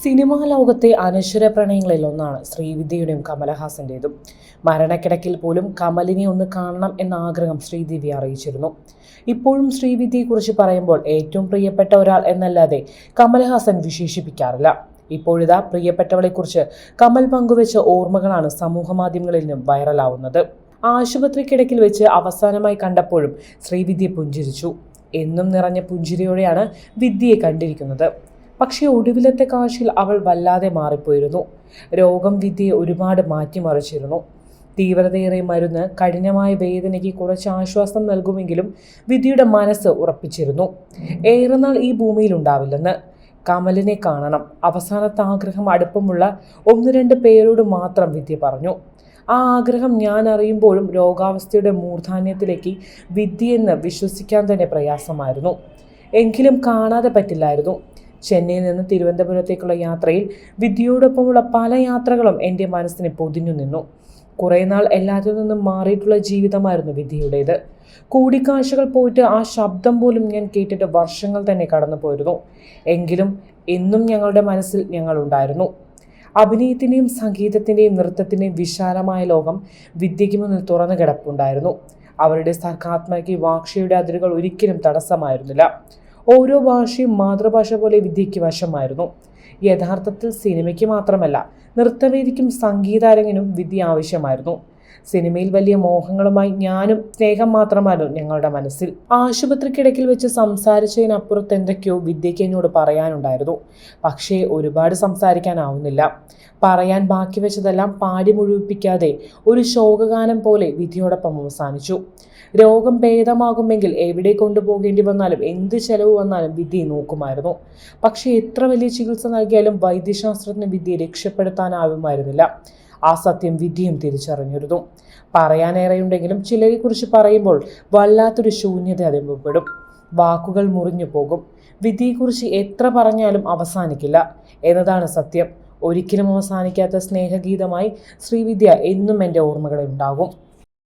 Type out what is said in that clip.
Cinema ലോകത്തെ അനശ്വര പ്രണയങ്ങളിൽ ഒന്നാണ് ശ്രീവിദ്യയുടെയും കമലഹാസന്റേതും. മരണക്കിടക്കിൽ പോലും കമലിനെ ഒന്ന് കാണണം എന്ന ആഗ്രഹം ശ്രീദേവി അറിയിച്ചിരുന്നു. ഇപ്പോഴും ശ്രീവിദ്യയെക്കുറിച്ച് പറയുമ്പോൾ ഏറ്റവും പ്രിയപ്പെട്ട ഒരാൾ എന്നല്ലാതെ കമലഹാസൻ വിശേഷിപ്പിക്കാറില്ല. ഇപ്പോഴിതാ പ്രിയപ്പെട്ടവളെക്കുറിച്ച് കമൽ പങ്കുവെച്ച ഓർമ്മകളാണ് സമൂഹമാധ്യമങ്ങളിൽ നിന്നും വൈറലാവുന്നത്. ആശുപത്രിക്കിടക്കിൽ വെച്ച് അവസാനമായി കണ്ടപ്പോഴും ശ്രീവിദ്യ പുഞ്ചിരിച്ചു. എന്നും നിറഞ്ഞ പുഞ്ചിരിയോടെയാണ് വിദ്യയെ കണ്ടിരിക്കുന്നത്. പക്ഷേ ഒടുവിലത്തെ കാശിൽ അവൾ വല്ലാതെ മാറിപ്പോയിരുന്നു. രോഗം വിദ്യയെ ഒരുപാട് മാറ്റിമറിച്ചിരുന്നു. തീവ്രതയേറിയ മരുന്ന് കഠിനമായ വേദനയ്ക്ക് കുറച്ച് ആശ്വാസം നൽകുമെങ്കിലും വിദ്യയുടെ മനസ്സ് ഉറപ്പിച്ചിരുന്നു. ഏറെ നാൾ ഈ ഭൂമിയിൽ ഉണ്ടാവില്ലെന്ന് കമലിനെ കാണണം. അവസാനത്തെ ആഗ്രഹം അടുപ്പമുള്ള ഒന്ന് രണ്ട് പേരോട് മാത്രം വിദ്യ പറഞ്ഞു. ആ ആഗ്രഹം ഞാൻ അറിയുമ്പോഴും രോഗാവസ്ഥയുടെ മൂർധാന്യത്തിലേക്ക് വിദ്യയെന്ന് വിശ്വസിക്കാൻ തന്നെ പ്രയാസമായിരുന്നു. എങ്കിലും കാണാതെ പറ്റില്ലായിരുന്നു. ചെന്നൈയിൽ നിന്ന് തിരുവനന്തപുരത്തേക്കുള്ള യാത്രയിൽ വിദ്യയോടൊപ്പമുള്ള പല യാത്രകളും എന്റെ മനസ്സിനെ പൊതിഞ്ഞു നിന്നു. കുറേ നാൾ എല്ലാത്തിൽ നിന്നും മാറിയിട്ടുള്ള ജീവിതമായിരുന്നു വിദ്യയുടേത്. കൂടിക്കാഴ്ചകൾ പോയിട്ട് ആ ശബ്ദം പോലും ഞാൻ കേട്ടിട്ട് വർഷങ്ങൾ തന്നെ കടന്നു പോയിരുന്നു. എങ്കിലും എന്നും ഞങ്ങളുടെ മനസ്സിൽ ഞങ്ങളുണ്ടായിരുന്നു അഭിനയത്തിന്റെയും സംഗീതത്തിന്റെയും നൃത്തത്തിന്റെയും വിശാലമായ ലോകം വിദ്യയ്ക്ക് മുന്നിൽ തുറന്നു കിടപ്പുണ്ടായിരുന്നു. അവരുടെ സർഗാത്മകയ്ക്ക് വാക്ഷയുടെ അതിരുകൾ ഒരിക്കലും തടസ്സമായിരുന്നില്ല. ഓരോ ഭാഷയും മാതൃഭാഷ പോലെ വിദ്യയ്ക്ക് വശമായിരുന്നു യഥാർത്ഥത്തിൽ സിനിമയ്ക്ക് മാത്രമല്ല നൃത്തവേദിക്കും സംഗീതാരംഗനും വിദ്യ ആവശ്യമായിരുന്നു. സിനിമയിൽ വലിയ മോഹങ്ങളുമായി ഞാനും സ്നേഹം മാത്രമായിരുന്നു ഞങ്ങളുടെ മനസ്സിൽ. ആശുപത്രിക്കിടക്കിൽ വെച്ച് സംസാരിച്ചതിനപ്പുറത്ത് എന്തൊക്കെയോ വിദ്യയ്ക്ക് എന്നോട് പറയാനുണ്ടായിരുന്നു. പക്ഷേ ഒരുപാട് സംസാരിക്കാനാവുന്നില്ല. പറയാൻ ബാക്കി വെച്ചതെല്ലാം പാടി മുഴുവിപ്പിക്കാതെ ഒരു ശോകഗാനം പോലെ വിധിയോടൊപ്പം അവസാനിച്ചു. രോഗം ഭേദമാകുമെങ്കിൽ എവിടെ കൊണ്ടുപോകേണ്ടി വന്നാലും എന്ത് ചെലവ് വന്നാലും വിധി നോക്കുമായിരുന്നു. പക്ഷേ എത്ര വലിയ ചികിത്സ നൽകിയാലും വൈദ്യശാസ്ത്രത്തിന് വിദ്യയെ രക്ഷപ്പെടുത്താനാവുമായിരുന്നില്ല. ആ സത്യം വിധിയും തിരിച്ചറിഞ്ഞിരുന്നു. പറയാനേറെയുണ്ടെങ്കിലും ചിലരെക്കുറിച്ച് പറയുമ്പോൾ വല്ലാത്തൊരു ശൂന്യത അനുഭവപ്പെടും വാക്കുകൾ മുറിഞ്ഞു പോകും. വിധിയെക്കുറിച്ച് എത്ര പറഞ്ഞാലും അവസാനിക്കില്ല. എന്നതാണ് സത്യം. ഒരിക്കലും അവസാനിക്കാത്ത സ്നേഹഗീതമായി ശ്രീവിദ്യ എന്നും എന്റെ ഓർമ്മകളിൽ ഉണ്ടാകും.